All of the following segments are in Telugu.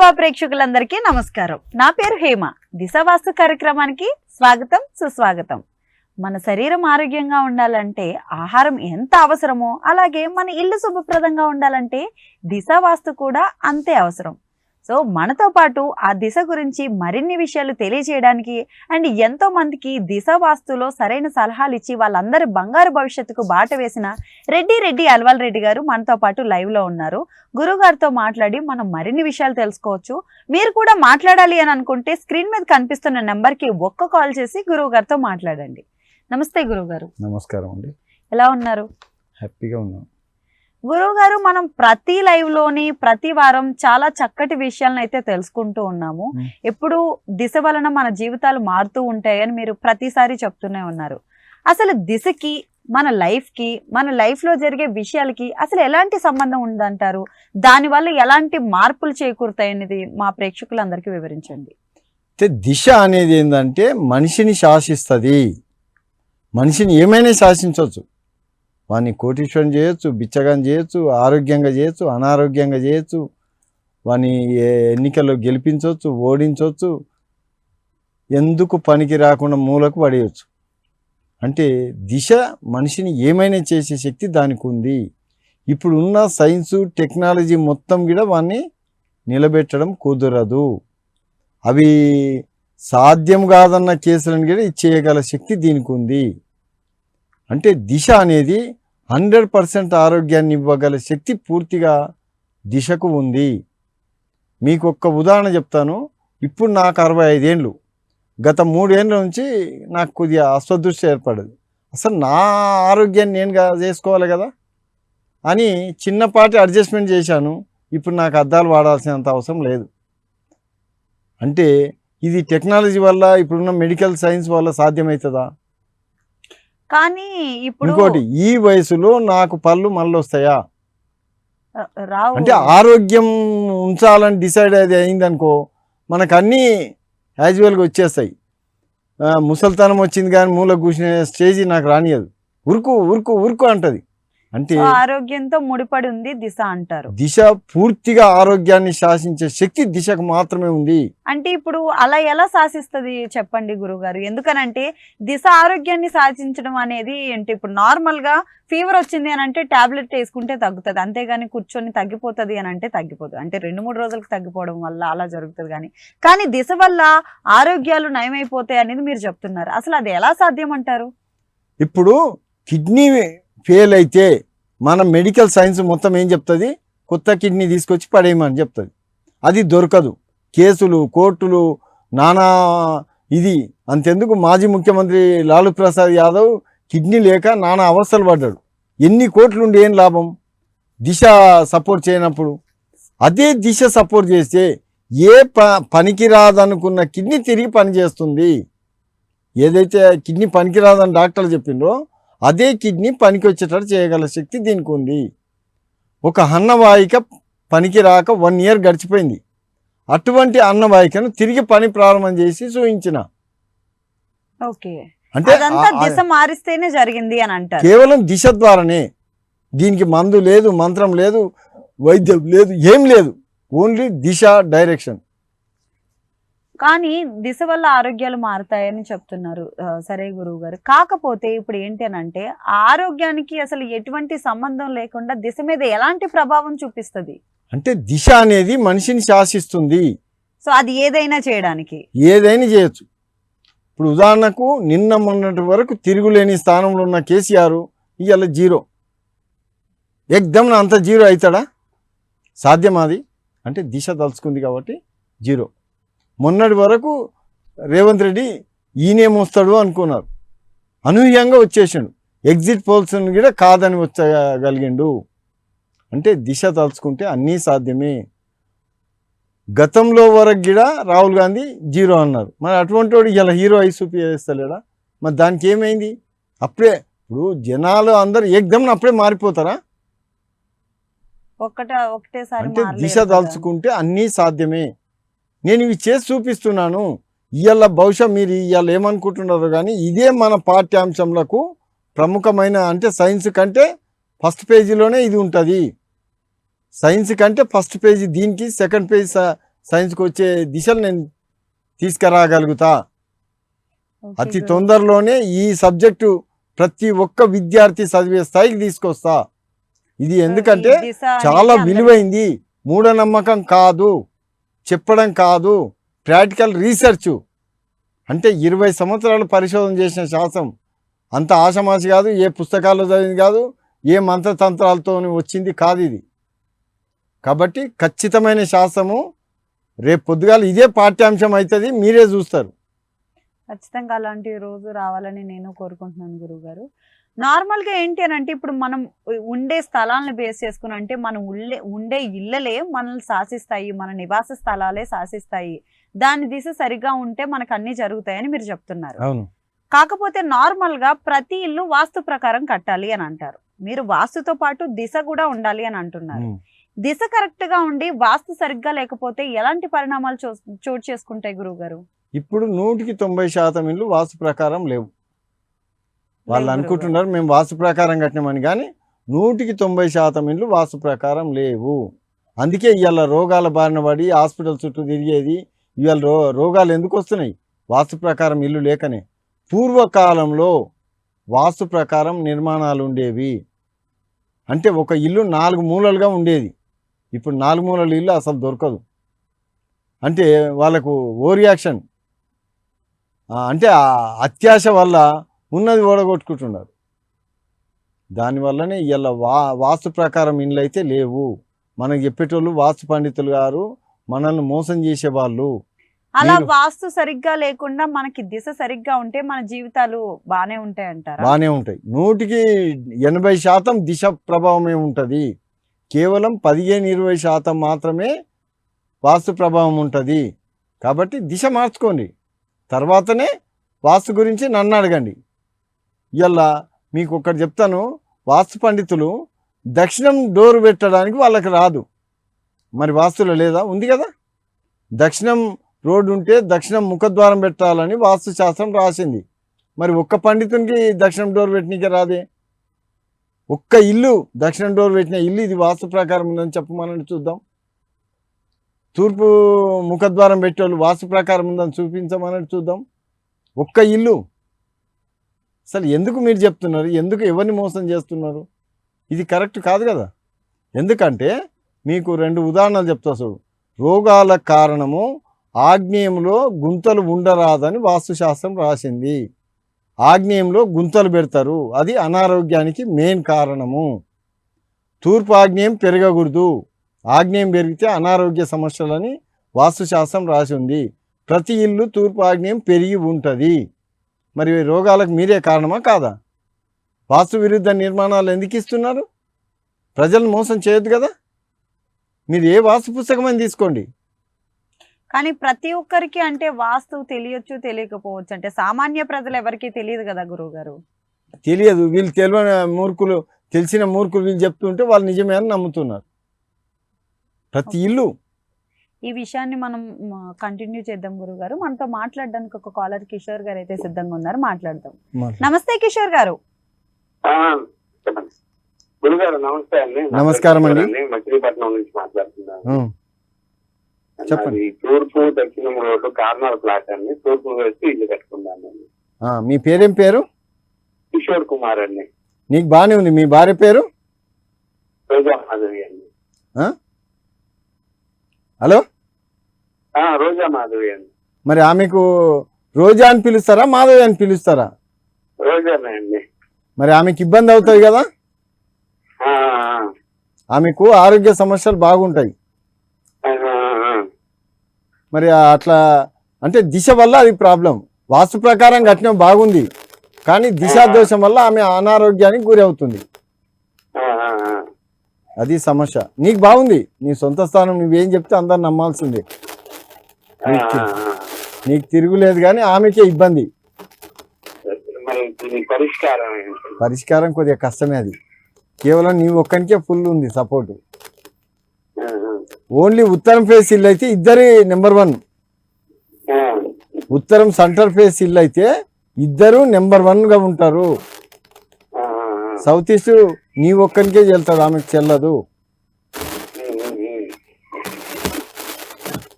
దిశవా ప్రేక్షకులందరికీ నమస్కారం. నా పేరు హేమ. దిశవాస్తు కార్యక్రమానికి స్వాగతం సుస్వాగతం. మన శరీరం ఆరోగ్యంగా ఉండాలంటే ఆహారం ఎంత అవసరమో అలాగే మన ఇల్లు శుభప్రదంగా ఉండాలంటే దిశవాస్తు కూడా అంతే అవసరం. సో మనతో పాటు ఆ దిశ గురించి మరిన్ని విషయాలు తెలియజేయడానికి అండ్ ఎంతో మందికి దిశ వాస్తులో సరైన సలహాలు ఇచ్చి వాళ్ళందరి బంగారు భవిష్యత్తుకు బాట వేసిన రెడ్డి రెడ్డి అల్వాల్ రెడ్డి గారు మనతో పాటు లైవ్లో ఉన్నారు. గురువు గారితో మాట్లాడి మనం మరిన్ని విషయాలు తెలుసుకోవచ్చు. మీరు కూడా మాట్లాడాలి అని అనుకుంటే స్క్రీన్ మీద కనిపిస్తున్న నెంబర్కి ఒక్క కాల్ చేసి గురువు గారితో మాట్లాడండి. నమస్తే గురువు గారు. నమస్కారం అండి. ఎలా ఉన్నారు? హ్యాపీగా ఉన్నాం. గురువు గారు మనం ప్రతి లైవ్లోని ప్రతి వారం చాలా చక్కటి విషయాలను అయితే తెలుసుకుంటూ ఉన్నాము. ఎప్పుడు దిశ వలన మన జీవితాలు మారుతూ ఉంటాయని మీరు ప్రతిసారి చెప్తూనే ఉన్నారు. అసలు దిశకి మన లైఫ్కి మన లైఫ్లో జరిగే విషయాలకి అసలు ఎలాంటి సంబంధం ఉందంటారు? దానివల్ల ఎలాంటి మార్పులు చేకూరుతాయి అనేది మా ప్రేక్షకులందరికీ వివరించండి. అయితే దిశ అనేది ఏంటంటే మనిషిని శాసిస్తుంది. మనిషిని ఏమైనా శాసించవచ్చు. వాడిని కోటీశ్వరం చేయొచ్చు బిచ్చగాని చేయొచ్చు ఆరోగ్యంగా చేయొచ్చు అనారోగ్యంగా చేయొచ్చు. వాని ఏ- ఎన్నికల్లో గెలిపించవచ్చు ఓడించవచ్చు ఎందుకు పనికి రాకుండా మూలకు పడేయచ్చు? అంటే దిశ మనిషిని ఏమైనా చేసే శక్తి దానికి ఉంది. ఇప్పుడు ఉన్న సైన్సు టెక్నాలజీ మొత్తం కూడా వాన్ని నిలబెట్టడం కుదరదు. అవి సాధ్యం కాదన్న కేసులను కూడా ఇచ్చేయగల శక్తి దీనికి ఉంది. అంటే దిశ అనేది హండ్రెడ్ పర్సెంట్ ఆరోగ్యాన్ని ఇవ్వగల శక్తి పూర్తిగా దిశకు ఉంది. మీకు ఒక్క ఉదాహరణ చెప్తాను. ఇప్పుడు నాకు అరవై ఐదేళ్ళు గత మూడేళ్ళ నుంచి నాకు కొద్దిగా అస్వదృష్టి ఏర్పడదు అసలు నా ఆరోగ్యాన్ని నేను చేసుకోవాలి కదా? అని చిన్నపాటి అడ్జస్ట్మెంట్ చేశాను. ఇప్పుడు నాకు అద్దాలు వాడాల్సినంత అవసరం లేదు. అంటే ఇది టెక్నాలజీ వల్ల ఇప్పుడున్న మెడికల్ సైన్స్ వల్ల సాధ్యమవుతుందా? కానీ ఇప్పుడు ఇంకోటి ఈ వయసులో నాకు పళ్ళు మళ్ళీ వస్తాయా రావు. అంటే ఆరోగ్యం ఉంచాలని డిసైడ్ అది అయిందనుకో మనకు అన్నీ యాజువల్గా వచ్చేస్తాయి ముసల్తనం వచ్చింది కానీ మూల కూర్చునే స్టేజ్ నాకు రానియదు ఉరుకు ఉరుకు ఉరుకు అంటది. అంటే ఆరోగ్యంతో ముడిపడి ఉంది దిశ అంటారు. దిశ పూర్తిగా ఆరోగ్యాన్ని శాసించే శక్తి దిశకు మాత్రమే ఉంది. అంటే ఇప్పుడు అలా ఎలా శాసిస్తుంది చెప్పండి గురుగారు? ఎందుకనంటే దిశ ఆరోగ్యాన్ని శాసించడం అనేది ఏంటి ఇప్పుడు నార్మల్గా ఫీవర్ వచ్చింది అని అంటే టాబ్లెట్ వేసుకుంటే తగ్గుతుంది. అంతేగాని కూర్చొని తగ్గిపోతుంది అని అంటే తగ్గిపోతుంది అంటే రెండు మూడు రోజులకు తగ్గిపోవడం వల్ల అలా జరుగుతుంది కానీ కానీ దిశ వల్ల ఆరోగ్యాలు నయమైపోతాయి అనేది మీరు చెప్తున్నారు. అసలు అది ఎలా సాధ్యం అంటారు? ఇప్పుడు కిడ్నీ ఫెయిల్ అయితే మన మెడికల్ సైన్స్ మొత్తం ఏం చెప్తుంది? కొత్త కిడ్నీ తీసుకొచ్చి పడేయమని చెప్తుంది. అది దొరకదు. కేసులు కోర్టులు నానా ఇది. అంతెందుకు మాజీ ముఖ్యమంత్రి లాలూ ప్రసాద్ యాదవ్ కిడ్నీ లేక నానా అవస్థలు పడ్డాడు. ఎన్ని కోట్లు ఉండి ఏం లాభం? దిశ సపోర్ట్ చేయనప్పుడు. అదే దిశ సపోర్ట్ చేస్తే ఏ ప పనికిరాదనుకున్న కిడ్నీ తిరిగి పనిచేస్తుంది. ఏదైతే కిడ్నీ పనికిరాదని డాక్టర్లు చెప్పిండ్రో అదే కిడ్నీ పనికి వచ్చేటట్టు చేయగల శక్తి దీనికి ఉంది. ఒక అన్నవాహిక పనికి రాక వన్ ఇయర్ గడిచిపోయింది. అటువంటి అన్నవాహికను తిరిగి పని ప్రారంభం చేసి చూయించిన. ఓకే. అంటే దిశ మారిస్తేనే జరిగింది అని అంటారు. కేవలం దిశ ద్వారానే దీనికి మందు లేదు మంత్రం లేదు వైద్యం లేదు ఏం లేదు. ఓన్లీ దిశ డైరెక్షన్. కానీ దిశ వల్ల ఆరోగ్యాలు మారుతాయని చెప్తున్నారు సరే గురువు గారు కాకపోతే ఇప్పుడు ఏంటి అని అంటే ఆరోగ్యానికి అసలు ఎటువంటి సంబంధం లేకుండా దిశ మీద ఎలాంటి ప్రభావం చూపిస్తుంది? అంటే దిశ అనేది మనిషిని శాసిస్తుంది. సో అది ఏదైనా చేయడానికి. ఏదైనా చేయొచ్చు. ఇప్పుడు ఉదాహరణకు నిన్న మొన్నటి వరకు తిరుగులేని స్థానంలో ఉన్న కేసీఆర్ ఇవాళ జీరో. ఎగ్దమ్ అంత జీరో అవుతాడా సాధ్యమా అది అంటే దిశ తలుచుకుంది కాబట్టి జీరో. మొన్నటి వరకు రేవంత్ రెడ్డి ఈయనేమొస్తాడు అనుకున్నారు. అనూహ్యంగా వచ్చేసాడు. ఎగ్జిట్ పోల్స్ కూడా కాదని వచ్చగలిగిండు. అంటే దిశ తలుచుకుంటే అన్నీ సాధ్యమే. గతంలో వరకు కూడా రాహుల్ గాంధీ జీరో అన్నారు. మరి అటువంటి వాడు ఇలా హీరో అయి చూపిస్తలేడా? మరి దానికి ఏమైంది? అప్పుడే ఇప్పుడు జనాలు అందరు ఏకదమ్ అప్పుడే మారిపోతారా? ఒక్కట ఒకటేసారి అంటే దిశ కదా. దాల్చుకుంటే అన్నీ సాధ్యమే. నేను ఇవి చేసి చూపిస్తున్నాను. ఇవాళ బహుశా మీరు ఇవాళ ఏమనుకుంటున్నారు కానీ ఇదే మన పాఠ్యాంశంలకు ప్రముఖమైన అంటే సైన్స్ కంటే ఫస్ట్ పేజీలోనే ఇది ఉంటుంది. సైన్స్ కంటే ఫస్ట్ పేజీ దీనికి సెకండ్ పేజీ సైన్స్కి వచ్చే దిశలు నేను తీసుకురాగలుగుతా. అతి. తొందరలోనే ఈ సబ్జెక్టు ప్రతి ఒక్క విద్యార్థి చదివే స్థాయికి తీసుకొస్తా. ఇది ఎందుకంటే చాలా విలువైంది. మూఢనమ్మకం కాదు. చెప్పడం కాదు ప్రాక్టికల్ రీసెర్చ్. అంటే ఇరవై సంవత్సరాలు పరిశోధన చేసిన శాస్త్రం. అంత ఆశమాసి కాదు ఏ పుస్తకాల్లో చదివింది కాదు ఏ మంత్రతంత్రాలతో వచ్చింది కాదు ఇది. కాబట్టి ఖచ్చితమైన శాస్త్రము రేపు పొద్దుగాల ఇదే పాఠ్యాంశం అవుతుంది మీరే చూస్తారు. ఖచ్చితంగా అలాంటి రోజు రావాలని నేను కోరుకుంటున్నాను గురువు గారు నార్మల్గా ఏంటి అని అంటే ఇప్పుడు మనం ఉండే స్థలాలను బేస్ చేసుకుని అంటే మనం ఉల్లే ఉండే ఇళ్ళలే మనల్ని శాసిస్తాయి మన నివాస స్థలాలే శాసిస్తాయి. దాని దిశ సరిగ్గా ఉంటే మనకు అన్ని జరుగుతాయని మీరు చెప్తున్నారు. కాకపోతే నార్మల్గా ప్రతి ఇల్లు వాస్తు ప్రకారం కట్టాలి అని అంటారు. మీరు వాస్తుతో పాటు దిశ కూడా ఉండాలి అని అంటున్నారు. దిశ కరెక్ట్గా ఉండి వాస్తు సరిగ్గా లేకపోతే ఎలాంటి పరిణామాలు చోటు చేసుకుంటాయి గురువు గారు ఇప్పుడు నూటికి తొంభై శాతం ఇల్లు వాస్తు ప్రకారం లేవు. వాళ్ళు అనుకుంటున్నారు మేము వాస్తు ప్రకారం కట్టినామని. కానీ నూటికి తొంభై శాతం ఇల్లు వాస్తు ప్రకారం లేవు. అందుకే ఇవాళ రోగాల బారిన పడి హాస్పిటల్ చుట్టూ తిరిగేది ఇవాళ రో రోగాలు ఎందుకు వస్తున్నాయి? వాస్తు ప్రకారం ఇల్లు లేకనే. పూర్వకాలంలో వాస్తు ప్రకారం నిర్మాణాలు ఉండేవి. అంటే ఒక ఇల్లు నాలుగు మూలలుగా ఉండేది. ఇప్పుడు నాలుగు మూలల ఇల్లు అసలు దొరకదు. అంటే వాళ్ళకు ఓ రియాక్షన్. అంటే అత్యాశ వల్ల ఉన్నది ఓడగొట్టుకుంటున్నారు. దానివల్లనే ఇలా వా వాస్తు ప్రకారం ఇండ్లు అయితే లేవు. మనకు చెప్పేటోళ్ళు వాస్తు పండితులు గారు మనల్ని మోసం చేసేవాళ్ళు. అలా మీరు- వాస్తు సరిగ్గా లేకుండా మనకి దిశ సరిగ్గా ఉంటే మన జీవితాలు బానే ఉంటాయి అంటారా బాగానే ఉంటాయి. నూటికి ఎనభై శాతం దిశ ప్రభావమే ఉంటుంది. కేవలం పదిహేను ఇరవై శాతం మాత్రమే వాస్తు ప్రభావం ఉంటుంది. కాబట్టి దిశ మార్చుకోండి. తర్వాతనే వాస్తు గురించి నన్ను అడగండి. ఇలా మీకు ఒకటి చెప్తాను. వాస్తు పండితులు దక్షిణం డోర్ పెట్టడానికి వాళ్ళకి రాదు. మరి వాస్తులో లేదా? ఉంది కదా? దక్షిణం రోడ్డు ఉంటే దక్షిణం ముఖద్వారం పెట్టాలని వాస్తు శాస్త్రం రాసింది. మరి ఒక్క పండితునికి దక్షిణం డోర్ పెట్టినకే రాదే? ఒక్క ఇల్లు దక్షిణం డోర్ పెట్టిన ఇల్లు ఇది వాస్తు ప్రకారం ఉందని చెప్పమని చూద్దాం. తూర్పు ముఖద్వారం పెట్టేవాళ్ళు వాస్తు ప్రకారం ఉందని చూపించమని చూద్దాం. ఒక్క ఇల్లు అసలు ఎందుకు మీరు చెప్తున్నారు? ఎందుకు ఎవరిని మోసం చేస్తున్నారు? ఇది కరెక్ట్ కాదు కదా? ఎందుకంటే మీకు రెండు ఉదాహరణలు చెప్తా చూడు. రోగాల కారణము ఆగ్నేయంలో గుంతలు ఉండరాదని వాస్తుశాస్త్రం రాసింది. ఆగ్నేయంలో గుంతలు పెడతారు. అది అనారోగ్యానికి మెయిన్ కారణము. తూర్పు ఆగ్నేయం పెరగకూడదు. ఆగ్నేయం పెరిగితే అనారోగ్య సమస్యలని వాస్తుశాస్త్రం రాసి ఉంది. ప్రతి ఇల్లు తూర్పు ఆగ్నేయం పెరిగి ఉంటుంది. మరి రోగాలకు మీరే కారణమా కాదా? వాస్తు విరుద్ధ నిర్మాణాలు ఎందుకు ఇస్తున్నారు? ప్రజలను మోసం చేయొద్దు కదా? మీరు ఏ వాస్తు పుస్తకమని తీసుకోండి. కానీ ప్రతి ఒక్కరికి అంటే వాస్తు తెలియచ్చు తెలియకపోవచ్చు. అంటే సామాన్య ప్రజలు ఎవరికి తెలియదు కదా గురువు గారు? తెలియదు. వీళ్ళు తెలియని మూర్ఖులు తెలిసిన మూర్ఖులు వీళ్ళు చెప్తుంటే వాళ్ళు నిజమే అని నమ్ముతున్నారు. ప్రతి ఇల్లు ఈ విషయాన్ని మనం కంటిన్యూ చేద్దాం గురువు గారు మనతో మాట్లాడడానికి ఒక కాలర్ కిషోర్ గారు అయితే సిద్ధంగా ఉన్నారు. మాట్లాడదాం. నమస్తే కిషోర్ గారు. గురుగారు నమస్తే అండి. నమస్కారం అండి. మచిలీపట్నం నుంచి మాట్లాడుతున్నాను. చెప్పండి. తూర్పు దక్షిణం రోడ్డు కార్నర్ ఫ్లాట్ అండి. తూర్పు వేసి ఇల్లు కట్టుకున్నాను అండి ఆ, మీ పేరేం పేరు? కిషోర్ కుమార్ అండి. నీకు బాగానే ఉంది. మీ భార్య పేరు? రోజా మాధవి అండి. హలో? రోజా మాధవి అండి. మరి ఆమెకు రోజా అని పిలుస్తారా మాధవి అని పిలుస్తారా? రోజానే అండి. మరి ఆమెకి ఇబ్బంది అవుతుంది కదా? ఆమెకు ఆరోగ్య సమస్యలు బాగుంటాయి. మరి అట్లా అంటే దిశ వల్ల అది ప్రాబ్లం. వాస్తు ప్రకారం కట్నం బాగుంది కానీ దిశా దోషం వల్ల ఆమె అనారోగ్యానికి గురి అవుతుంది. అది సమస్య. నీకు బాగుంది. నీ సొంత స్థానం నువ్వేం చెప్తే అందరు నమ్మాల్సిందే. నీకు తిరుగులేదు కానీ ఆమెకే ఇబ్బంది. పరిష్కారం కొద్దిగా కష్టమే అది. కేవలం నీ ఒక్కనికే ఫుల్ ఉంది సపోర్ట్. ఓన్లీ ఉత్తరం ఫేస్ ఇల్లు అయితే ఇద్దరి నెంబర్ వన్. ఉత్తరం సెంటర్ ఫేస్ ఇల్లు అయితే ఇద్దరు నెంబర్ వన్గా ఉంటారు. సౌత్ ఈస్ట్ నీ ఒక్కనికే చెల్తాడు ఆమెకు చెల్లదు.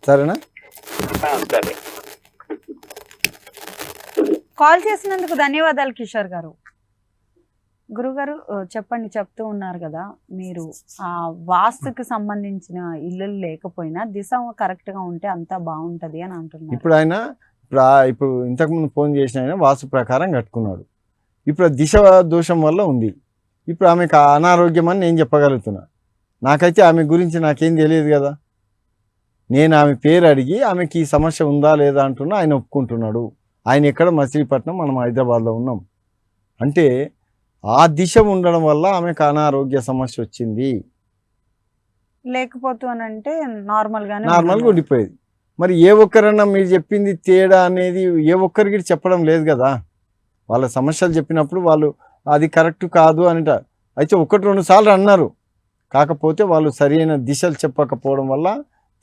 సరేనా? సరే. కాల్ చేసినందుకు ధన్యవాదాలు కిషోర్ గారు. గురుగారు చెప్పండి చెప్తూ ఉన్నారు కదా మీరు ఆ వాస్తుకి సంబంధించిన ఇల్లు లేకపోయినా దిశ కరెక్ట్గా ఉంటే అంతా బాగుంటది అని అంటున్నారు. ఇప్పుడు ఆయన ఇప్పుడు ఇంతకుముందు ఫోన్ చేసిన ఆయన వాస్తు ప్రకారం కట్టుకున్నాడు. ఇప్పుడు దిశ దోషం వల్ల ఉంది. ఇప్పుడు ఆమెకు అనారోగ్యం అని నేను చెప్పగలుగుతున్నా. నాకైతే ఆమె గురించి నాకేం తెలియదు కదా. నేను ఆమె పేరు అడిగి ఆమెకి ఈ సమస్య ఉందా లేదా అంటున్నా ఆయన ఒప్పుకుంటున్నాడు. ఆయన ఎక్కడ? మచిలీపట్నం. మనం హైదరాబాద్లో ఉన్నాం. అంటే ఆ దిశ ఉండడం వల్ల ఆమెకు అనారోగ్య సమస్య వచ్చింది. లేకపోతూ నార్మల్గా ఉన్నారు. ఉండిపోయేది. మరి ఏ ఒక్కరన్నా మీరు చెప్పింది తేడా అనేది ఏ ఒక్కరికి చెప్పడం లేదు కదా. వాళ్ళ సమస్యలు చెప్పినప్పుడు వాళ్ళు అది కరెక్ట్ కాదు అనిట అయితే ఒకటి రెండు సార్లు అన్నారు. కాకపోతే వాళ్ళు సరైన దిశలు చెప్పకపోవడం వల్ల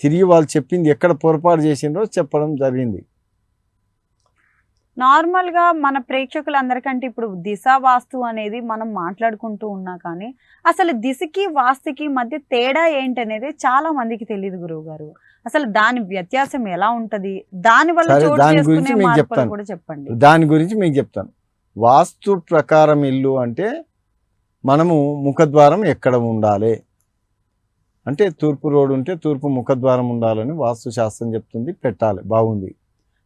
తిరిగి వాళ్ళు చెప్పింది ఎక్కడ పొరపాటు చేసిండ్రో చెప్పడం జరిగింది. నార్మల్గా మన ప్రేక్షకులందరికంటే ఇప్పుడు దిశ వాస్తు అనేది మనం మాట్లాడుకుంటూ ఉన్నా కానీ అసలు దిశకి వాస్తుకి మధ్య తేడా ఏంటనేది చాలా మందికి తెలియదు గురువు గారు. అసలు దాని వ్యత్యాసం ఎలా ఉంటది? దాని వల్ల దాని గురించి మీకు చెప్తాను. కూడా చెప్పండి. దాని గురించి మీకు చెప్తాను. వాస్తు ప్రకారం ఇల్లు అంటే మనము ముఖద్వారం ఎక్కడ ఉండాలి? అంటే తూర్పు రోడ్ ఉంటే తూర్పు ముఖద్వారం ఉండాలని వాస్తు శాస్త్రం చెప్తుంది పెట్టాలి బాగుంది.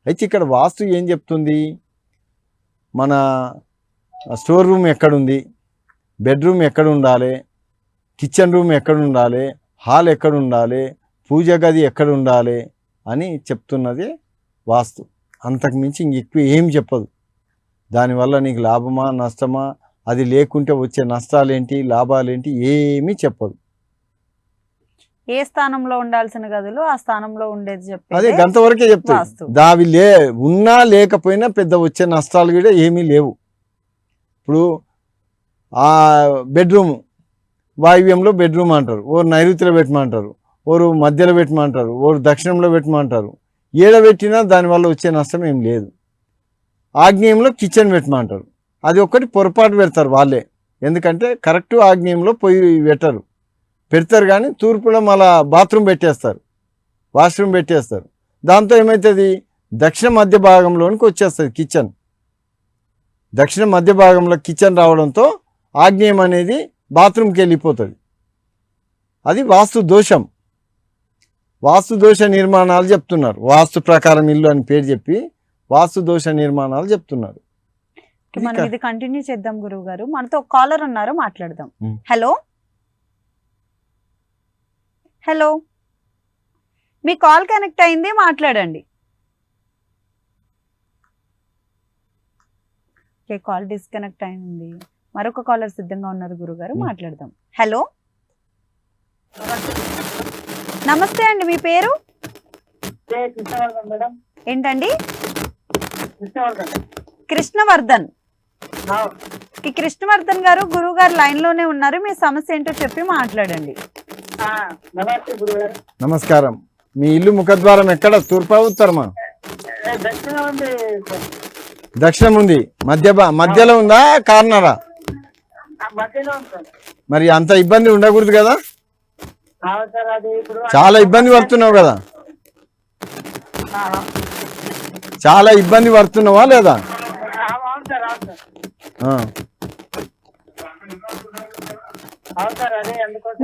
అయితే ఇక్కడ వాస్తు ఏం చెప్తుంది? మన స్టోర్ రూమ్ ఎక్కడుంది? బెడ్రూమ్ ఎక్కడ ఉండాలి? కిచెన్ రూమ్ ఎక్కడ ఉండాలి? హాల్ ఎక్కడ ఉండాలి? పూజ గది ఎక్కడ ఉండాలి? అని చెప్తున్నది వాస్తు. అంతకు మించి ఇంక ఎక్కువ ఏం చెప్పదు. దానివల్ల నీకు లాభమా నష్టమా? అది లేకుంటే వచ్చే నష్టాలేంటి లాభాలేంటి ఏమీ చెప్పదు. ఏ స్థానంలో ఉండాల్సిన గదులు ఆ స్థానంలో ఉండేది అదే చెప్పేది గంతవరకే. చెప్తుంది. దావి లే ఉన్నా లేకపోయినా పెద్ద వచ్చే నష్టాలు కూడా ఏమీ లేవు. ఇప్పుడు ఆ బెడ్రూమ్ వాయువ్యంలో బెడ్రూమ్ అంటారు. ఓరు నైరుతిలో పెట్టమంటారు. ఓరు మధ్యలో పెట్టమంటారు. ఓరు దక్షిణంలో పెట్టమంటారు. ఏడ పెట్టినా దానివల్ల వచ్చే నష్టం ఏం లేదు. ఆగ్నేయంలో కిచెన్ పెట్టమంటారు అది ఒక్కటి పొరపాటు పెడతారు వాళ్ళే. ఎందుకంటే కరెక్ట్ ఆగ్నేయంలో పొయ్యి పెట్టరు. పెడతారు కానీ తూర్పులో మళ్ళా బాత్రూమ్ పెట్టేస్తారు. వాష్రూమ్ పెట్టేస్తారు. దాంతో ఏమవుతుంది దక్షిణ మధ్య భాగంలోనికి వచ్చేస్తుంది కిచెన్. దక్షిణ మధ్య భాగంలో కిచెన్ రావడంతో ఆగ్నేయం అనేది బాత్రూమ్కి వెళ్ళిపోతుంది. అది వాస్తు దోషం. వాస్తు దోష నిర్మాణాలు చెప్తున్నారు. వాస్తు ప్రకారం ఇల్లు అని పేరు చెప్పి వాస్తు దోష నిర్మాణాలు చెప్తున్నారు. ఇది మనం కా- ఇది కంటిన్యూ చేద్దాం గురువు గారు మనతో కాలర్ ఉన్నారు మాట్లాడదాం. హలో హలో మీ కాల్ కనెక్ట్ అయింది మాట్లాడండి. ఓకే కాల్ డిస్కనెక్ట్ అయింది. మరొక కాలర్ సిద్ధంగా ఉన్నారు గురుగారు. మాట్లాడదాం. హలో నమస్తే అండి మీ పేరు? ఏంటండి? కృష్ణవర్ధన్. కృష్ణవర్ధన్. ఈ కృష్ణవర్ధన్ గారు గురువు గారు లైన్లోనే ఉన్నారు. మీ సమస్య ఏంటో చెప్పి మాట్లాడండి. నమస్కారం. మీ ఇల్లు ముఖద్వారం ఎక్కడ? తూర్పా ఉత్తరమా? దక్షిణం ఉంది. సార్. దక్షిణం ఉంది. మధ్య మధ్యలో ఉందా? కార్నరా? మరి అంత ఇబ్బంది ఉండకూడదు కదా? అవును సార్ అది ఇప్పుడు చాలా ఇబ్బంది పడుతున్నావు కదా? ఆ, చాలా ఇబ్బంది పడుతున్నావా లేదా?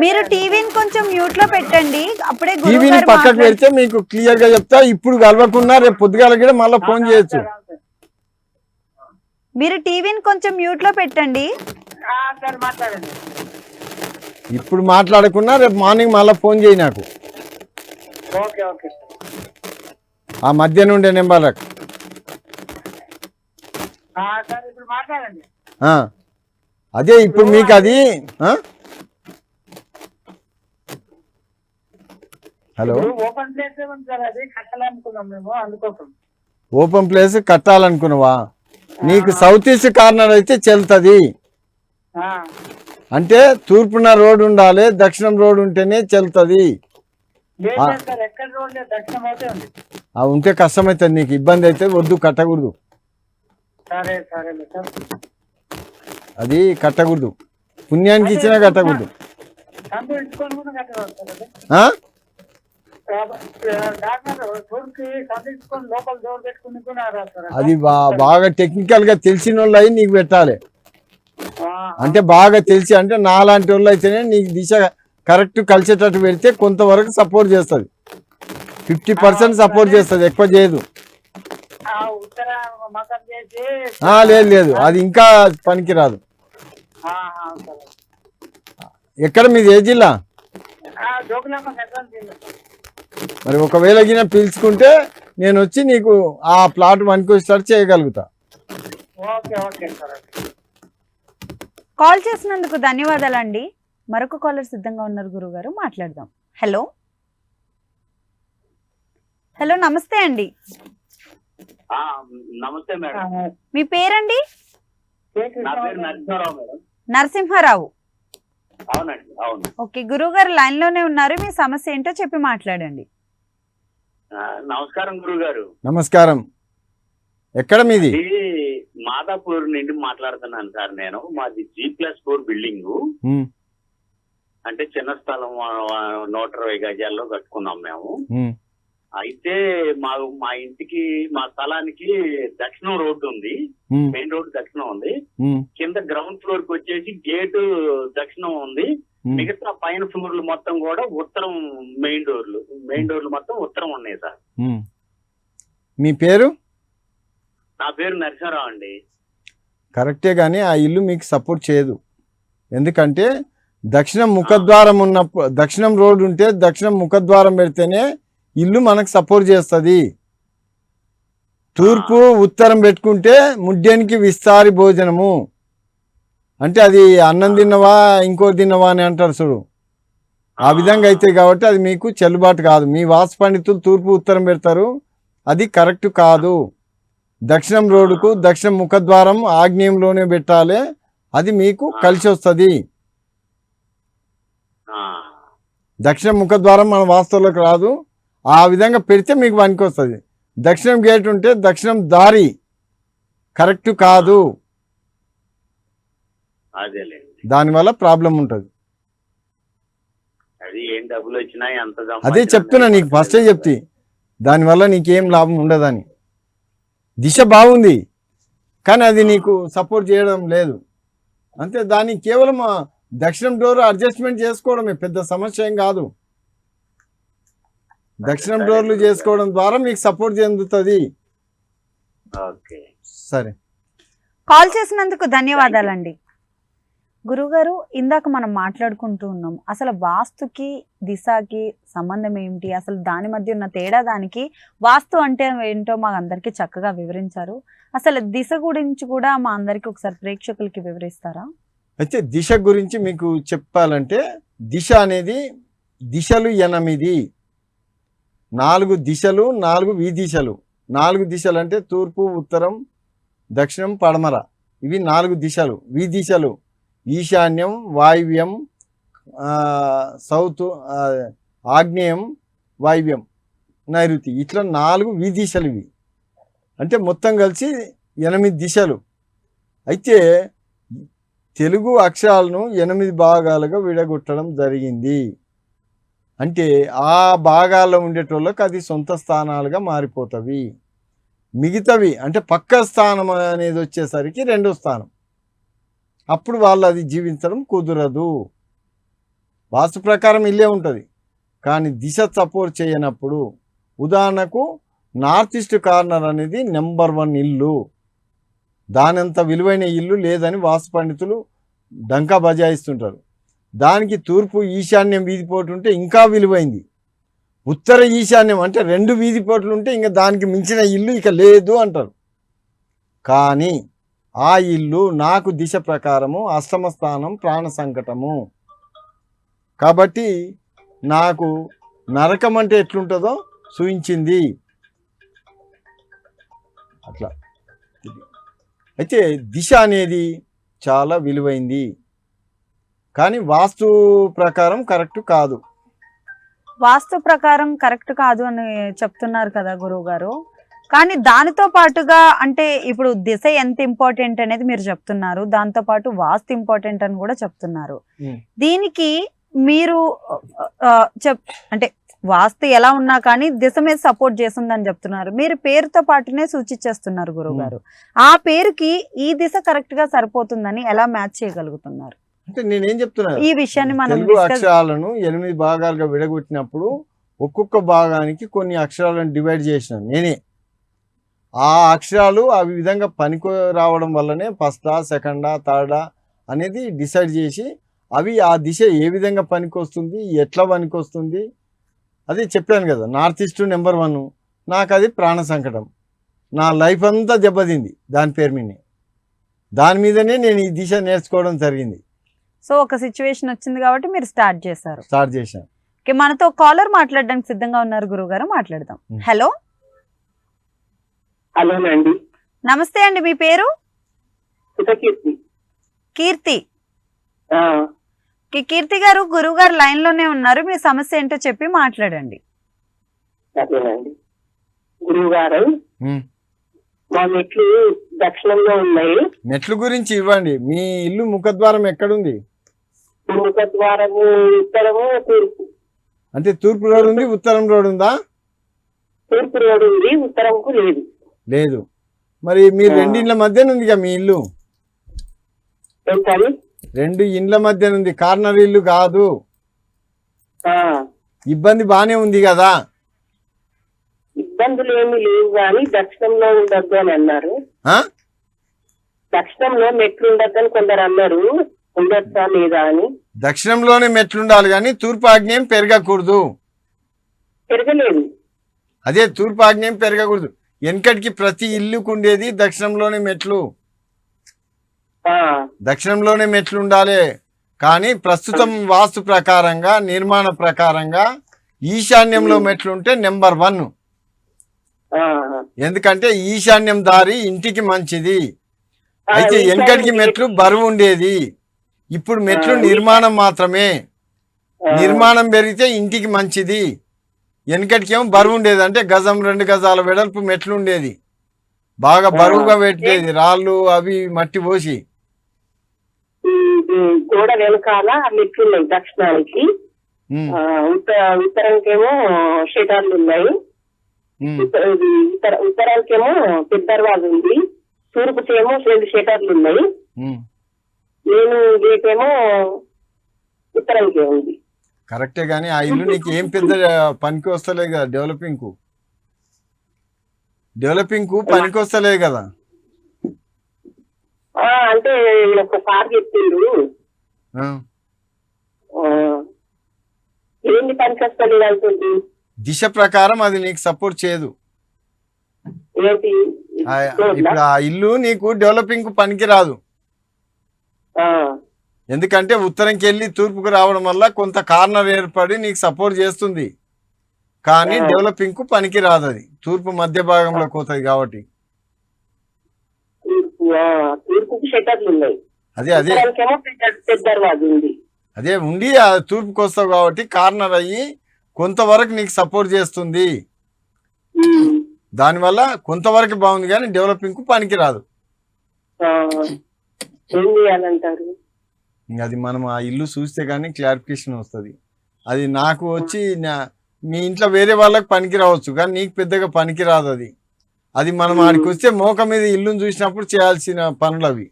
మీరు టీవీని కొంచెం మ్యూట్లో పెట్టండి. అప్పుడే గురువు టీవీని గారు పక్కకు పెడితే మీకు క్లియర్గా చెప్తా. ఇప్పుడు కలవకుండా రేపు పొద్దుగాల కూడా మళ్ళీ ఫోన్ చేయొచ్చు. మీరు టీవీని కొంచెం మ్యూట్లో పెట్టండి. సార్ మాట్లాడండి. ఇప్పుడు మాట్లాడకుండా రేపు మార్నింగ్ మళ్ళీ ఫోన్ చేయి నాకు. Okay okay sir. ఆ మధ్య నుండే నెంబర్లకు ఆ, సార్ ఇప్పుడు మాట్లాడండి ఆ. అదే ఇప్పుడు మీకు అది? హలో? ఓపెన్ ప్లేస్ ఉంది సార్ అది? కట్టాలనుకున్నాం మేము అందుకోసం. ఓపెన్ ప్లేస్ కట్టాలనుకున్నావా? నీకు సౌత్ ఈస్ట్ కార్నర్ అయితే చెల్తుంది. అంటే తూర్పున రోడ్ ఉండాలి దక్షిణం రోడ్ ఉంటేనే చెల్తుంది. ఉంటే కష్టమవుతుంది నీకు ఇబ్బంది అయితే వద్దు కట్టకూడదు. సరే సరే సార్ అది కట్టకూడదు. పుణ్యానికి ఇచ్చినా కట్టకూడదు. అది. బాగా టెక్నికల్గా తెలిసిన వాళ్ళు అయి నీకు పెట్టాలి. అంటే బాగా తెలిసి అంటే నాలాంటి వాళ్ళు అయితేనే నీకు దిశ కరెక్ట్ కలిసేటట్టు పెడితే కొంతవరకు సపోర్ట్ చేస్తుంది. ఫిఫ్టీ పర్సెంట్ సపోర్ట్ చేస్తుంది ఎక్కువ చేయదు ఉత్తర మకం చేసి ఆ, లేదు లేదు. అది ఇంకా పనికి రాదు ఆ, ఆ, సరే. ఎక్కడ మీది? ఏ జిల్లా? మరి ఒకవేళ గిన పిలుచుకుంటే నేను వచ్చి నీకు ఆ ప్లాట్ వన్కి start చేయగలుగుతా. Okay okay sir. Call చేసినందుకు ధన్యవాదాలండి. మరొక కాలర్ సిద్ధంగా ఉన్నారు గురుగారు. మాట్లాడదాం. హలో. హలో నమస్తే అండి. నమస్తే మేడం. మీ పేరండి? నా పేరు నరసింహారావు మేడం. నరసింహారావు. అవునండి అవును. ఓకే గురుగారు లైన్లోనే ఉన్నారు. మీ సమస్య ఏంటో చెప్పి మాట్లాడండి. నమస్కారం గురువు గారు నమస్కారం. ఎక్కడ మీది? మాదాపూర్ నుండి మాట్లాడుతున్నాను సార్ నేను. మాది జీ ప్లస్ ఫోర్ బిల్డింగ్. అంటే చిన్న స్థలం నూట ఇరవై గజాల్లో కట్టుకున్నాం మేము. అయితే మా మా ఇంటికి మా స్థలానికి దక్షిణం రోడ్డు ఉంది. మెయిన్ రోడ్డు దక్షిణం ఉంది. కింద గ్రౌండ్ ఫ్లోర్కి వచ్చేసి గేటు దక్షిణం ఉంది. మిగతా పైన ఫ్లోర్లు మొత్తం కూడా ఉత్తరం మెయిన్ డోర్లు. మెయిన్ డోర్లు మొత్తం ఉత్తరం ఉన్నాయి సార్. మీ పేరు? నా పేరు నరసింహరావు అండి. కరెక్టే కానీ ఆ ఇల్లు మీకు సపోర్ట్ చేయదు. ఎందుకంటే దక్షిణం ముఖద్వారం ఉన్నప్పుడు దక్షిణం రోడ్ ఉంటే దక్షిణం ముఖద్వారం పెడితేనే ఇల్లు మనకు సపోర్ట్ చేస్తుంది. తూర్పు ఉత్తరం పెట్టుకుంటే ముడ్డెనికి విస్తారి భోజనము. అంటే అది అన్నం తిన్నవా ఇంకోటి తిన్నవా అని అంటారు చూడు. ఆ విధంగా అయితే కాబట్టి అది మీకు చెల్లుబాటు కాదు. మీ వాసు పండితులు తూర్పు ఉత్తరం పెడతారు. అది కరెక్ట్ కాదు. దక్షిణం రోడ్డుకు దక్షిణ ముఖద్వారం ఆగ్నేయంలోనే పెట్టాలి. అది మీకు కలిసి వస్తుంది. దక్షిణ ముఖద్వారం మన వాస్తువులకు రాదు. ఆ విధంగా పెడితే మీకు పనికి వస్తుంది. దక్షిణం గేట్ ఉంటే దక్షిణం దారి. కరెక్ట్ కాదు. దానివల్ల ప్రాబ్లం ఉంటుంది. అది చెప్తున్నా నీకు ఫస్టే చెప్తి. దానివల్ల నీకేం లాభం ఉండదని. దిశ బాగుంది. కానీ అది నీకు సపోర్ట్ చేయడం లేదు. అంతే దాన్ని కేవలం దక్షిణం డోర్ అడ్జస్ట్మెంట్ చేసుకోవడమే. పెద్ద సమస్య ఏం కాదు. దక్షిణం డోర్లు చేసుకోవడం ద్వారా మీకు సపోర్ట్ చెందుతుంది. ఓకే. సరే. కాల్ చేసినందుకు ధన్యవాదాలండి. గురుగారు ఇందాక మనం మాట్లాడుకుంటూ ఉన్నాం. అసలు వాస్తుకి దిశకి సంబంధం ఏమిటి? అసలు దాని మధ్య ఉన్న తేడా దానికి? వాస్తు అంటే ఏంటో మా అందరికీ చక్కగా వివరించారు. అసలు దిశ గురించి కూడా మా అందరికి ఒకసారి ప్రేక్షకులకి వివరిస్తారా? అయితే దిశ గురించి మీకు చెప్పాలంటే దిశ అనేది దిశలు ఎనిమిది. నాలుగు దిశలు నాలుగు వీదిశలు. నాలుగు దిశలు అంటే తూర్పు ఉత్తరం దక్షిణం పడమర. ఇవి నాలుగు దిశలు. వీదిశలు. ఈశాన్యం వాయువ్యం సౌత్ ఆగ్నేయం వాయువ్యం నైరుతి. ఇట్లా నాలుగు వీదిశలు ఇవి. అంటే మొత్తం కలిసి ఎనిమిది దిశలు. అయితే తెలుగు అక్షరాలను ఎనిమిది భాగాలుగా విడగొట్టడం జరిగింది. అంటే ఆ భాగాల్లో ఉండేటోళ్ళకి అది సొంత స్థానాలుగా మారిపోతవి. మిగతావి అంటే పక్క స్థానం అనేది వచ్చేసరికి రెండో స్థానం. అప్పుడు వాళ్ళు అది జీవించడం కుదరదు. వాస్తు ప్రకారం ఇల్లే ఉంటుంది. కానీ దిశ సపోర్ట్ చేయనప్పుడు ఉదాహరణకు నార్త్ ఈస్ట్ కార్నర్ అనేది నెంబర్ వన్ ఇల్లు. దానంత విలువైన ఇల్లు లేదని వాస్తు పండితులు డంకా బజాయిస్తుంటారు. దానికి తూర్పు ఈశాన్యం వీధిపోటు ఉంటే ఇంకా విలువైంది. ఉత్తర ఈశాన్యం అంటే రెండు వీధిపోట్లు ఉంటే ఇంకా దానికి మించిన ఇల్లు ఇక లేదు అంటారు. కానీ ఆ ఇల్లు నాకు దిశ ప్రకారము అష్టమ స్థానం ప్రాణ సంకటము. కాబట్టి నాకు నరకం అంటే ఎట్లుంటుందో సూచించింది. అట్లా. అయితే దిశ అనేది చాలా విలువైంది. కానీ వాస్తు ప్రకారం కరెక్ట్ కాదు. వాస్తు ప్రకారం కరెక్ట్ కాదు అని చెప్తున్నారు కదా గురువు గారు. కానీ దానితో పాటుగా అంటే ఇప్పుడు దిశ ఎంత ఇంపార్టెంట్ అనేది మీరు చెప్తున్నారు. దాంతో పాటు వాస్తు ఇంపార్టెంట్ అని కూడా చెప్తున్నారు. దీనికి మీరు చెప్ అంటే వాస్తు ఎలా ఉన్నా కానీ దిశ మీద సపోర్ట్ చేస్తుందని చెప్తున్నారు. మీరు పేరుతో పాటునే సూచించేస్తున్నారు గురువు గారు. ఆ పేరుకి ఈ దిశ కరెక్ట్గా సరిపోతుందని ఎలా మ్యాచ్ చేయగలుగుతున్నారు? అంటే నేనేం చెప్తున్నా ఈ విషయాన్ని మనం తెలుగు అక్షరాలను ఎనిమిది భాగాలుగా విడగొట్టినప్పుడు ఒక్కొక్క భాగానికి కొన్ని అక్షరాలను డివైడ్ చేసినాను నేనే. ఆ అక్షరాలు ఆ విధంగా పనికి రావడం వల్లనే ఫస్టా సెకండా థర్డా అనేది డిసైడ్ చేసి అవి ఆ దిశ ఏ విధంగా పనికి వస్తుంది ఎట్లా పనికి వస్తుంది అది చెప్పాను కదా నార్త్ ఈస్ట్ నెంబర్ వన్. నాకు అది ప్రాణ సంకటం. నా లైఫ్ అంతా దెబ్బతింది దాని పేరు మీద దాని మీదనే నేను ఈ దిశ నేర్చుకోవడం జరిగింది. సో ఒక సిచ్యువేషన్ వచ్చింది కాబట్టి మీరు స్టార్ట్ చేశారు. స్టార్ట్ చేశాను ఓకే మనతో కాలర్ మాట్లాడడానికి సిద్ధంగా ఉన్నారు గురువు గారు మాట్లాడదాం. Hmm. హలో అలానండి నమస్తే అండి మీ పేరు? సుతకీర్తి కీర్తి. కి- కీర్తి గారు గురువు గారు లైన్లోనే ఉన్నారు. మీ సమస్య ఏంటో చెప్పి మాట్లాడండి. గురువు గారు ఉమ్. మా మెట్లు దక్షిణంలో ఉన్నాయి. మెట్లు గురించి ఇవ్వండి. మీ ఇల్లు ముఖద్వారం ఎక్కడుంది? ముఖ ద్వారము ఉత్తరము తూర్పు. అంటే తూర్పు రోడ్ ఉంది ఉత్తరం రోడ్ ఉందా? తూర్పు రోడ్డు ఉంది ఉత్తరంకు లేదు. లేదు. మరి మీ ఆ. రెండిండ్ల మధ్యన ఉందిగా మీ ఇల్లు? రెండు ఇండ్ల మధ్యన ఉంది కార్నర్ ఇల్లు కాదు. ఆ, ఇబ్బంది బానే ఉంది కదా? ఇబ్బందులు ఏమీ లేవు కానీ దక్షిణంలో ఉండద్దు అని అన్నారు. ఆ? దక్షిణంలో మెట్లు ఉండద్దని కొందరు అన్నారు. ఉండొచ్చా లేదా అని. దక్షిణంలోనే మెట్లు ఉండాలి కానీ తూర్పు ఆగ్నేయం పెరగకూడదు. తిరగలేదు అదే తూర్పు ఆగ్నేయం పెరగకూడదు. వెనకటికి ప్రతి ఇల్లుకు ఉండేది దక్షిణంలోనే మెట్లు. దక్షిణంలోనే మెట్లు ఉండాలి కానీ ప్రస్తుతం వాస్తు ప్రకారంగా నిర్మాణ ప్రకారంగా ఈశాన్యంలో మెట్లు ఉంటే నెంబర్ వన్. ఎందుకంటే ఈశాన్యం దారి ఇంటికి మంచిది. అయితే వెనకటికి మెట్లు బరువు ఉండేది. ఇప్పుడు మెట్లు నిర్మాణం మాత్రమే. నిర్మాణం పెరిగితే ఇంటికి మంచిది. వెనకటికి ఏమో బరువు ఉండేది. అంటే గజం రెండు గజాల వెడల్పు మెట్లు ఉండేది. బాగా బరువుగా పెట్టేది. రాళ్ళు అవి మట్టి పోసి. గోడ వెనకాల మెట్లు ఉన్నాయి దక్షిణానికి. ఉత్తరానికేమో షెటర్లు ఉన్నాయి. ఉత్తరానికేమో పెద్ద దర్వాజ ఉంది. తూర్పుకేమో రెండు షెటర్లు ఉన్నాయి. నేను గేటేమో ఉంది. కరెక్టే కానీ ఆ ఇల్లు నీకు ఏం పెద్ద పనికి వస్తలేదు కదా డెవలపింగ్కు డెవలపింగ్కు పనికి వస్తలేదు కదా? అంటే చెప్పిండు. ఏంది పనికి వస్తలేదు అంటుంది దిశ ప్రకారం అది నీకు సపోర్ట్ చేయదు? ఇప్పుడు ఆ ఇల్లు నీకు డెవలపింగ్కు పనికి రాదు. ఎందుకంటే ఉత్తరంకి వెళ్ళి తూర్పుకు రావడం వల్ల కొంత కార్నర్ ఏర్పడి నీకు సపోర్ట్ చేస్తుంది. కానీ. డెవలపింగ్కు పనికి రాదు అది తూర్పు మధ్య భాగంలోకి పోతుంది కాబట్టి. అదే అదే. అదే ఉండి తూర్పుకు వస్తావు కాబట్టి కార్నర్ అయ్యి కొంతవరకు నీకు సపోర్ట్ చేస్తుంది. దానివల్ల కొంతవరకు బాగుంది కానీ డెవలపింగ్కు పనికి రాదు. ఏం చేయాలంటారు అది మనం ఆ ఇల్లు చూస్తే కానీ క్లారిఫికేషన్ వస్తుంది. అది నాకు వచ్చి మీ ఇంట్లో వేరే వాళ్ళకి పనికి రావచ్చు కానీ నీకు పెద్దగా పనికి రాదు అది అది మనం ఆడికి వస్తే మోక మీద ఇల్లుని చూసినప్పుడు చేయాల్సిన పనులు అవి.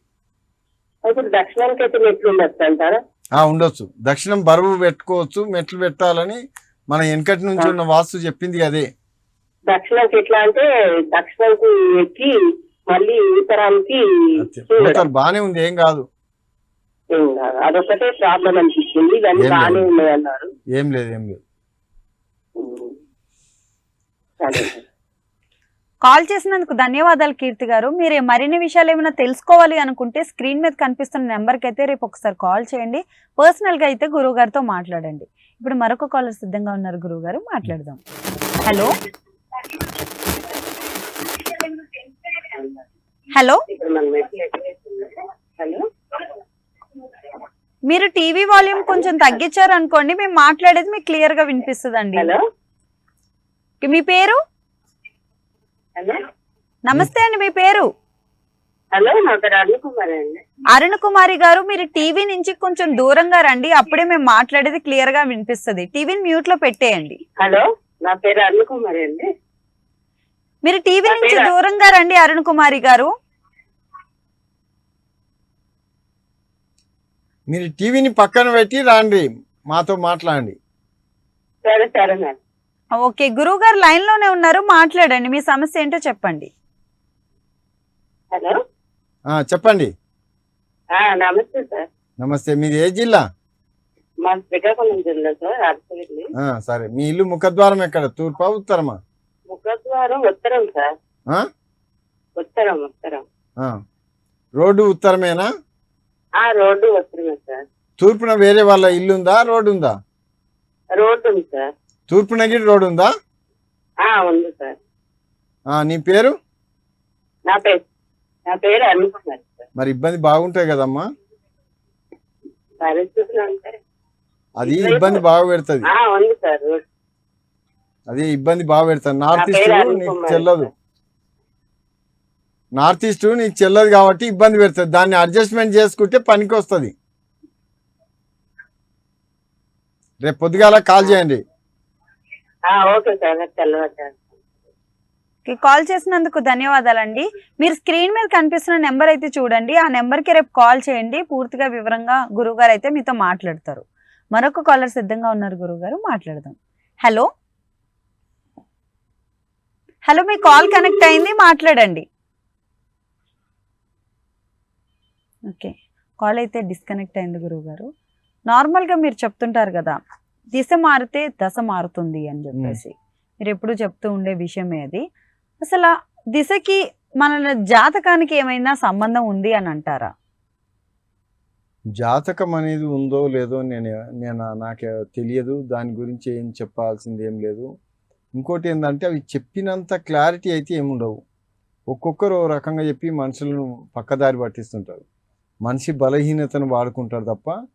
ఉండొచ్చు అంటారా? ఆ ఉండొచ్చు. దక్షిణం బరువు పెట్టుకోవచ్చు మెట్లు పెట్టాలని మన వెనకటి నుంచి ఉన్న వాస్తు చెప్పింది అదే. దక్షిణానికి ఎట్లా అంటే దక్షిణానికి ఎక్కి మళ్ళీ. పోతారు బానే ఉంది ఏం కాదు. అదొకటే ప్రాబ్లం బాగానే లేదు. ఉన్నాయి అన్నారు. ఏం లేదు ఏం లేదు. కాల్ చేసినందుకు ధన్యవాదాలు కీర్తి గారు. మీరు మరిన్ని విషయాలు ఏమైనా తెలుసుకోవాలి అనుకుంటే స్క్రీన్ మీద కనిపిస్తున్న నెంబర్కి అయితే రేపు ఒకసారి కాల్ చేయండి. పర్సనల్గా అయితే గురువు గారితో మాట్లాడండి. ఇప్పుడు మరొక కాలర్ సిద్ధంగా ఉన్నారు గురువు గారు మాట్లాడదాం. హలో? హలో? మీరు టీవీ వాల్యూమ్ కొంచెం తగ్గించారు అనుకోండి మేము మాట్లాడేది మీకు క్లియర్గా వినిపిస్తుందండి. హలో? మీ పేరు? నమస్తే అండి మీ పేరు? హలో అండి. అరుణ్ కుమారి గారు మీరు టీవీ నుంచి కొంచెం దూరంగా రండి అప్పుడే మేము మాట్లాడేది క్లియర్గా వినిపిస్తుంది. టీవీని మ్యూట్లో పెట్టేయండి. హలో నా పేరు అరుణ్ కుమార్ అండి. మీరు టీవీ నుంచి దూరంగా రండి అరుణ్ కుమారి గారు. మీరు టీవీని పక్కన పెట్టి రాండి మాతో మాట్లాడండి. సరే సరే మేడం. ఓకే గురువు గారు లైన్లోనే ఉన్నారు మాట్లాడండి మీ సమస్య ఏంటో చెప్పండి. హలో? ఆ, చెప్పండి. ఆ, నమస్తే సార్. నమస్తే మీది ఏ జిల్లా? మా శ్రీకాకుళం జిల్లా సార్ అరసవెల్లి ఆ, సరే మీ ఇల్లు ముఖద్వారం ఎక్కడ? తూర్పా ఉత్తరమా? ముఖద్వారం ఉత్తరం సార్. ఆ? ఉత్తరం ఉత్తరం. రోడ్డు ఉత్తరమేనా? ఆ రోడ్డు ఉత్తరమే సార్. తూర్పున వేరే వాళ్ళ ఇల్లు ఉందా రోడ్డు ఉందా రోడ్డు ఉంది సార్. తూర్పున గిరి రోడ్డు ఉందా ఆ ఉంది సార్. ఆ, నీ పేరు? నా పేరు నా పేరు సార్. మరి ఇబ్బంది బాగుంటాయి కదమ్మా. పరిస్థితులు అంటే అది ఇబ్బంది బాగా పెడుతుంది. ఉంది సార్ అది ఇబ్బంది బాగా పెడుతుంది నార్త్ ఈస్ట్ నీకు చెల్లదు. నార్త్ ఈస్ట్ నీకు చెల్లదు కాబట్టి ఇబ్బంది పెడుతుంది దాన్ని అడ్జస్ట్మెంట్ చేసుకుంటే పనికి వస్తుంది. రేపు పొద్దుగాల కాల్ చేయండి. కాల్ చేసినందుకు ధన్యవాదాలండి. మీరు స్క్రీన్ మీద కనిపిస్తున్న నెంబర్ అయితే చూడండి. ఆ నెంబర్కి రేపు కాల్ చేయండి. పూర్తిగా వివరంగా గురువు గారు అయితే మీతో మాట్లాడతారు. మరొక కాలర్ సిద్ధంగా ఉన్నారు గురువు గారు మాట్లాడదాం. హలో హలో మీ కాల్ కనెక్ట్ అయింది మాట్లాడండి. ఓకే కాల్ అయితే డిస్కనెక్ట్ అయింది గురువు గారు. నార్మల్గా మీరు చెప్తుంటారు కదా దిశ మారితే దశ మారుతుంది అని చెప్పేసి. మీరు ఎప్పుడు చెప్తూ ఉండే విషయమే అది. అసలు దిశకి మన జాతకానికి ఏమైనా సంబంధం ఉంది అని అంటారా? జాతకం అనేది ఉందో లేదో నేను నేను నాకు తెలియదు. దాని గురించి ఏం చెప్పాల్సింది ఏం లేదు. ఇంకోటి ఏంటంటే అవి చెప్పినంత క్లారిటీ అయితే ఏముండవు. ఒక్కొక్కరు రకంగా చెప్పి మనుషులను పక్కదారి పట్టిస్తుంటారు. మనిషి బలహీనతను వాడుకుంటారు తప్ప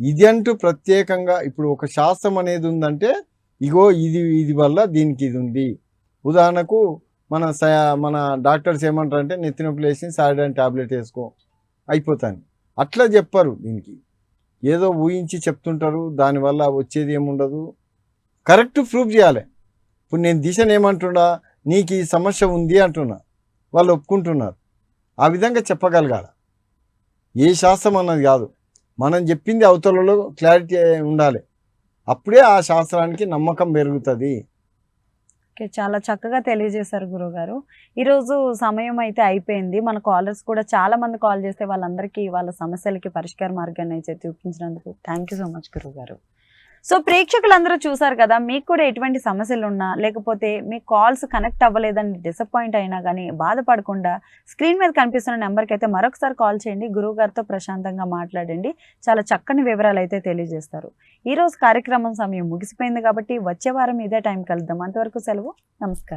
ఇది అంటూ ప్రత్యేకంగా ఇప్పుడు ఒక శాస్త్రం అనేది ఉందంటే ఇగో ఇది ఇది వల్ల దీనికి ఇది ఉంది. ఉదాహరణకు మన స- మన డాక్టర్స్ ఏమంటారంటే నెత్తి నొప్పి లేచి సాయిడన్ టాబ్లెట్ వేసుకో అయిపోతాను. అట్లా చెప్పరు దీనికి. ఏదో ఊహించి చెప్తుంటారు దానివల్ల వచ్చేది ఏముండదు. కరెక్ట్ ప్రూఫ్ చేయాలి. ఇప్పుడు నేను దిశను ఏమంటున్నా? నీకు ఈ సమస్య ఉంది అంటున్నా. వాళ్ళు ఒప్పుకుంటున్నారు. ఆ విధంగా చెప్పగలగాల. ఏ శాస్త్రం అన్నది కాదు. మనం చెప్పింది అవతలలో క్లారిటీ ఉండాలి. అప్పుడే ఆ శాస్త్రానికి నమ్మకం పెరుగుతుంది. ఓకే చాలా చక్కగా తెలియజేశారు గురుగారు. ఈరోజు సమయం అయితే అయిపోయింది. మన కాలర్స్ కూడా చాలా మంది కాల్ చేస్తే వాళ్ళందరికీ వాళ్ళ సమస్యలకి పరిష్కార మార్గాన్ని అయితే చూపించినందుకు థ్యాంక్ యూ సో మచ్ గురుగారు. సో ప్రేక్షకులందరూ చూసారు కదా మీకు కూడా ఎటువంటి సమస్యలు ఉన్నా లేకపోతే మీ కాల్స్ కనెక్ట్ అవ్వలేదని డిసప్పాయింట్ అయినా కానీ బాధపడకుండా స్క్రీన్ మీద కనిపిస్తున్న నెంబర్కి అయితే మరొకసారి కాల్ చేయండి. గురువు గారితో ప్రశాంతంగా మాట్లాడండి. చాలా చక్కని వివరాలు అయితే తెలియజేస్తారు. ఈరోజు కార్యక్రమం సమయం ముగిసిపోయింది కాబట్టి వచ్చే వారం ఇదే టైం కలుద్దాం. అంతవరకు సెలవు. నమస్కారం.